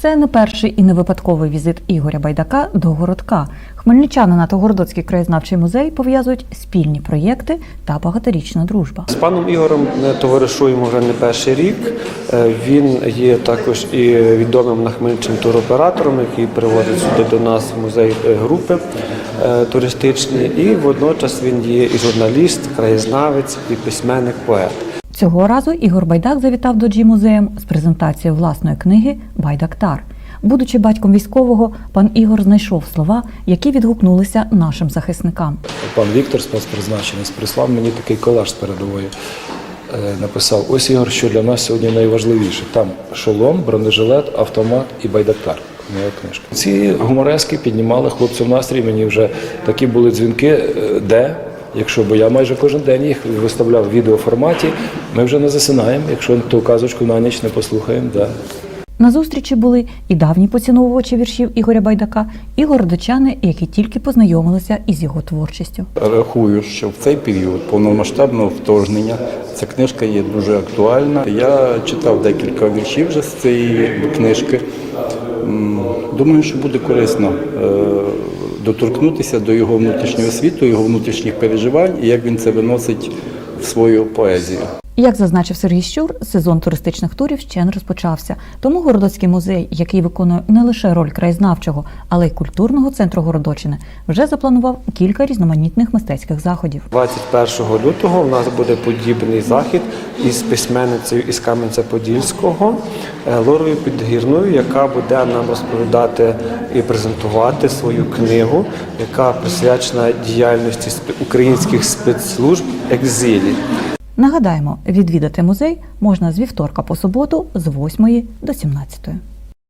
Це не перший і не випадковий візит Ігоря Байдака до городка. Хмельничанина та Городоцький краєзнавчий музей пов'язують спільні проєкти та багаторічна дружба. З паном Ігорем товаришуємо вже не перший рік. Е, Він є також і відомим на Хмельниччині туроператором, який приводить сюди до нас музей е, групи е, туристичні. І водночас він є і журналіст, краєзнавець, і письменник, поет. Цього разу Ігор Байдак завітав до Джі музеєм з презентацією власної книги Байдактар. Будучи батьком військового, пан Ігор знайшов слова, які відгукнулися нашим захисникам. Пан Віктор, спецпризначенець, прислав мені такий колаж з передової. Е, Написав: ось Ігор, що для нас сьогодні найважливіше. Там шолом, бронежилет, автомат і байдактар. Моя книжка. Ці гуморески піднімали хлопців настрій. Мені вже такі були дзвінки, е, де. Якщо бо я майже кожен день їх виставляв в відеоформаті, ми вже не засинаємо, якщо ту казочку на ніч не послухаємо. Да. На зустрічі були і давні поціновувачі віршів Ігоря Байдака, і городочани, які тільки познайомилися із його творчістю. Рахую, що в цей період повномасштабного вторгнення ця книжка є дуже актуальна. Я читав декілька віршів вже з цієї книжки. Думаю, що буде корисно е, доторкнутися до його внутрішнього світу, його внутрішніх переживань і як він це виносить в свою поезію. Як зазначив Сергій Щур, сезон туристичних турів ще не розпочався. Тому Городоцький музей, який виконує не лише роль краєзнавчого, але й культурного центру Городочини, вже запланував кілька різноманітних мистецьких заходів. 21 лютого в нас буде подібний захід із письменницею із Кам'янця-Подільського е, Лорою Підгірною, яка буде нам розповідати і презентувати свою книгу, яка присвячена діяльності українських спецслужб екзилі. Нагадаємо, відвідати музей можна з вівторка по суботу з 8 до 17.